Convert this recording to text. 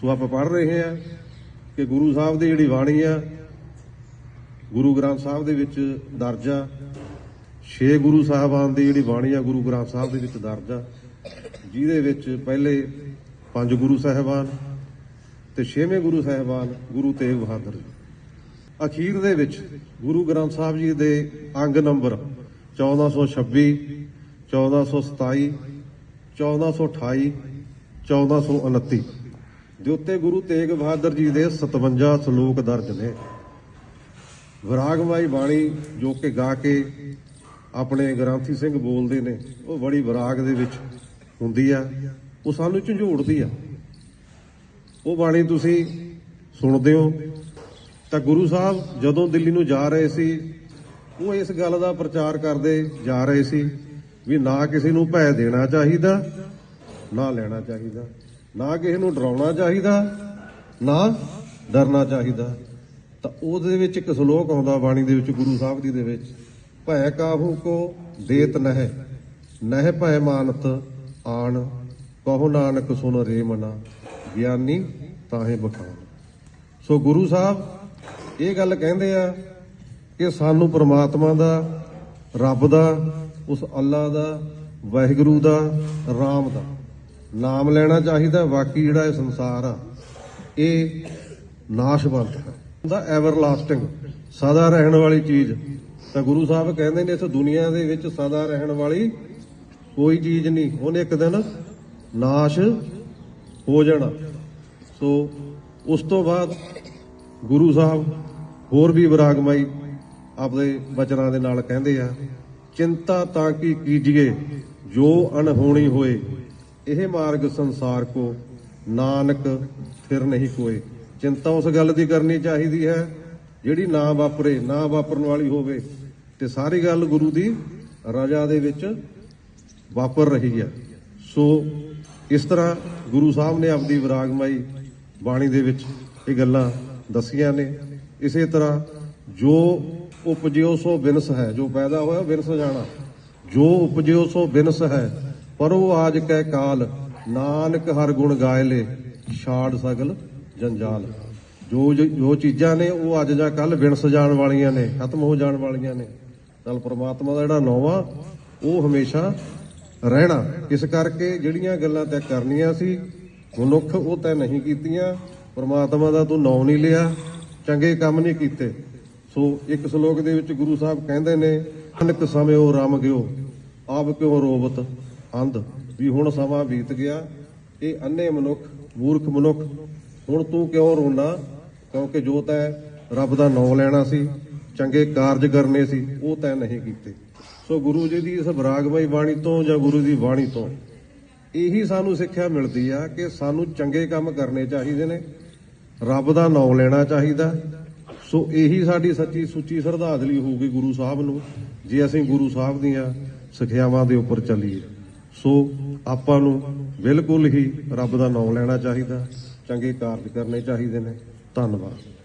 ਸੋ ਆਪਾਂ ਪੜ੍ਹ ਰਹੇ ਹਾਂ ਕਿ ਗੁਰੂ ਸਾਹਿਬ ਦੀ ਜਿਹੜੀ ਬਾਣੀ ਆ, ਗੁਰੂ ਗ੍ਰੰਥ ਸਾਹਿਬ ਦੇ ਵਿੱਚ ਦਰਜ ਆ ਛੇ ਗੁਰੂ ਸਾਹਿਬਾਨ ਦੀ ਜਿਹੜੀ ਬਾਣੀ ਆ, ਗੁਰੂ ਗ੍ਰੰਥ ਸਾਹਿਬ ਦੇ ਵਿੱਚ ਦਰਜ ਆ ਜਿਹਦੇ ਵਿੱਚ ਪਹਿਲੇ ਪੰਜ ਗੁਰੂ ਸਾਹਿਬਾਨ ਤੇ ਛੇਵੇਂ ਗੁਰੂ ਸਾਹਿਬਾਨ ਗੁਰੂ ਤੇਗ ਬਹਾਦਰ ਜੀ। ਅਖੀਰ ਦੇ ਵਿੱਚ ਗੁਰੂ ਗ੍ਰੰਥ ਸਾਹਿਬ ਜੀ ਦੇ ਅੰਗ ਨੰਬਰ 1426 1427 1428 1429 ਦੇ ਉੱਤੇ ਗੁਰੂ ਤੇਗ ਬਹਾਦਰ ਜੀ ਦੇ 57 ਸ਼ਲੋਕ ਦਰਜ ਨੇ। ਵਿਰਾਗਮਾਈ ਬਾਣੀ ਜੋ ਕਿ ਗਾ ਕੇ ਆਪਣੇ ਗ੍ਰੰਥੀ ਸਿੰਘ ਬੋਲਦੇ ਨੇ, ਉਹ ਬੜੀ ਵਿਰਾਗ ਦੇ ਵਿੱਚ ਹੁੰਦੀ ਆ, ਉਹ ਸਾਨੂੰ ਝੰਜੋੜਦੀ ਆ। ਉਹ ਬਾਣੀ ਤੁਸੀਂ ਸੁਣਦੇ ਹੋ। ਤਾਂ ਗੁਰੂ ਸਾਹਿਬ ਜਦੋਂ ਦਿੱਲੀ ਨੂੰ ਜਾ ਰਹੇ ਸੀ, ਉਹ ਇਸ ਗੱਲ ਦਾ ਪ੍ਰਚਾਰ ਕਰਦੇ ਜਾ ਰਹੇ ਸੀ ਵੀ ਨਾ ਕਿਸੇ ਨੂੰ ਭੈ ਦੇਣਾ ਚਾਹੀਦਾ, ਨਾ ਲੈਣਾ ਚਾਹੀਦਾ। ਨਾ ਕਿਸੇ ਨੂੰ ਡਰਾਉਣਾ ਚਾਹੀਦਾ, ਨਾ ਡਰਨਾ ਚਾਹੀਦਾ। ਤਾਂ ਉਹਦੇ ਵਿੱਚ ਇੱਕ ਸ਼ਲੋਕ ਆਉਂਦਾ ਬਾਣੀ ਦੇ ਵਿੱਚ ਗੁਰੂ ਸਾਹਿਬ ਜੀ ਦੇ ਵਿੱਚ, ਭੈ ਕਾਹੂ ਕੋ ਦੇਤ ਨਹਿ ਨਹਿ ਭੈ ਮਾਨਤ ਆਣ, ਕਹੋ ਨਾਨਕ ਸੁਨ ਰੇ ਮਨਾ, ਗਿਆਨੀ ਤਾਹੇ ਬਖਾਨ। ਸੋ ਗੁਰੂ ਸਾਹਿਬ ਇਹ ਗੱਲ ਕਹਿੰਦੇ ਆ ਕਿ ਸਾਨੂੰ ਪ੍ਰਮਾਤਮਾ ਦਾ, ਰੱਬ ਦਾ, ਉਸ ਅੱਲਾ ਦਾ, ਵਾਹਿਗੁਰੂ ਦਾ, ਰਾਮ ਦਾ ਨਾਮ ਲੈਣਾ ਚਾਹੀਦਾ ਬਾਕੀ ਜਿਹੜਾ ਇਹ ਸੰਸਾਰ ਆ, ਇਹ ਨਾਸ਼ਵੰਤ ਹੈ। ਦਾ ਐਵਰਲਾਸਟਿੰਗ ਸਦਾ ਰਹਿਣ ਵਾਲੀ ਚੀਜ਼। ਤਾਂ ਗੁਰੂ ਸਾਹਿਬ ਕਹਿੰਦੇ ਨੇ, ਇਸ ਦੁਨੀਆ ਦੇ ਵਿੱਚ ਸਦਾ ਰਹਿਣ ਵਾਲੀ ਕੋਈ ਚੀਜ਼ ਨਹੀਂ। ਉਹਨੇ ਇੱਕ ਦਿਨ ਨਾਸ਼ ਹੋ ਜਾਣਾ। ਸੋ ਉਸ ਤੋਂ ਬਾਅਦ ਗੁਰੂ ਸਾਹਿਬ ਹੋਰ ਵੀ ਵਿਰਾਗਮਾਈ ਆਪਦੇ ਬਚਨਾਂ ਦੇ ਨਾਲ ਕਹਿੰਦੇ ਆ, ਚਿੰਤਾ ਤਾਂ ਕੀ ਕੀਜੀਏ, ਜੋ ਅਣਹੋਣੀ ਹੋਏ ਇਹ ਮਾਰਗ ਸੰਸਾਰ ਕੋ ਨਾਨਕ ਫਿਰ ਨਹੀਂ ਕੋਏ। ਚਿੰਤਾ ਉਸ ਗੱਲ ਦੀ ਕਰਨੀ ਚਾਹੀਦੀ ਹੈ, ਜਿਹੜੀ ਨਾ ਵਾਪਰੇ, ਨਾ ਵਾਪਰਨ ਵਾਲੀ ਹੋਵੇ। ਤੇ ਸਾਰੀ ਗੱਲ ਗੁਰੂ ਦੀ ਰਜਾ ਦੇ ਵਿੱਚ ਵਾਪਰ ਰਹੀ ਹੈ। ਸੋ ਇਸ ਤਰ੍ਹਾਂ ਗੁਰੂ ਸਾਹਿਬ ਨੇ ਆਪਦੀ ਵਿਰਾਗਮਾਈ ਬਾਣੀ ਦੇ ਵਿੱਚ ਇਹ ਗੱਲਾਂ ਦੱਸੀਆਂ ਨੇ। ਇਸੇ ਤਰ੍ਹਾਂ ਜੋ ਉਪਜਿਓ ਸੋ ਬਿਨਸ ਹੈ, ਜੋ ਪੈਦਾ ਹੋਇਆ ਬਿਨਸ ਜਾਣਾ। ਜੋ ਉਪਜਿਓ ਸੋ ਬਿਨਸ ਹੈ ਪਰ ਉਹ ਆਜ ਕੈ ਕਾਲ, ਨਾਨਕ ਹਰ ਗੁਣ ਗਾਇ ਲੈ, ਛਾੜ ਸਗਲ ਜੰਜਾਲ। ਜੋ ਜੋ ਚੀਜ਼ਾਂ ਨੇ ਉਹ ਅੱਜ ਜਾਂ ਕੱਲ ਵਿਣਸ ਜਾਣ ਵਾਲੀਆਂ ਨੇ, ਖਤਮ ਹੋ ਜਾਣ ਵਾਲੀਆਂ ਨੇ, ਚਲ ਪ੍ਰਮਾਤਮਾ ਦਾ ਜਿਹੜਾ ਨੌਵਾ, ਉਹ ਹਮੇਸ਼ਾ ਰਹਿਣਾ। ਇਸ ਕਰਕੇ ਜਿਹੜੀਆਂ ਗੱਲਾਂ ਤੈਂ ਕਰਨੀਆਂ ਸੀ, ਮਨੁੱਖ ਉਹ ਤੈਂ ਨਹੀਂ ਕੀਤੀਆਂ। ਪ੍ਰਮਾਤਮਾ ਦਾ ਤੂੰ ਨੌ ਨਹੀਂ ਲਿਆ, ਚੰਗੇ ਕੰਮ ਨਹੀਂ ਕੀਤੇ। ਸੋ ਇੱਕ ਸ਼ਲੋਕ ਦੇ ਵਿੱਚ ਗੁਰੂ ਸਾਹਿਬ ਕਹਿੰਦੇ ਨੇ, ਅਨਕ ਸਮੇਂ ਉਹ ਰਮ ਗਿਓ, ਆਪ ਕਿਉਂ ਰੋਵਤ? ਅੰਧ ਵੀ ਹੁਣ ਸਮਾਂ ਬੀਤ ਗਿਆ, ਇਹ ਅੰਨੇ ਮਨੁੱਖ, ਮੂਰਖ ਮਨੁੱਖ, ਹੁਣ ਤੂੰ ਕਿਉਂ ਰੋਣਾ ਕਿਉਂਕਿ ਜੋ ਤੈਂ ਰੱਬ ਦਾ ਨਾਮ ਲੈਣਾ ਸੀ, ਚੰਗੇ ਕਾਰਜ ਕਰਨੇ ਸੀ, ਉਹ ਤੈਂ ਨਹੀਂ ਕੀਤੇ। ਸੋ ਗੁਰੂ ਜੀ ਦੀ ਇਸ ਬਰਾਗਮਈ ਬਾਣੀ ਤੋਂ ਜਾਂ ਗੁਰੂ ਦੀ ਬਾਣੀ ਤੋਂ ਇਹੀ ਸਾਨੂੰ ਸਿੱਖਿਆ ਮਿਲਦੀ ਆ ਕਿ ਸਾਨੂੰ ਚੰਗੇ ਕੰਮ ਕਰਨੇ ਚਾਹੀਦੇ ਨੇ, ਰੱਬ ਦਾ ਨਾਮ ਲੈਣਾ ਚਾਹੀਦਾ। ਸੋ ਇਹੀ ਸਾਡੀ ਸੱਚੀ ਸੁੱਚੀ ਸ਼ਰਧਾਂਜਲੀ ਹੋਊਗੀ ਗੁਰੂ ਸਾਹਿਬ ਨੂੰ, ਜੇ ਅਸੀਂ ਗੁਰੂ ਸਾਹਿਬ ਦੀਆਂ ਸਿੱਖਿਆਵਾਂ ਦੇ ਉੱਪਰ ਚੱਲੀਏ। ਸੋ ਆਪਾਂ ਨੂੰ ਬਿਲਕੁਲ ਹੀ ਰੱਬ ਦਾ ਨਾਮ ਲੈਣਾ ਚਾਹੀਦਾ। ਚੰਗੇ ਕਾਰਜ ਕਰਨੇ ਚਾਹੀਦੇ ਨੇ। ਧੰਨਵਾਦ।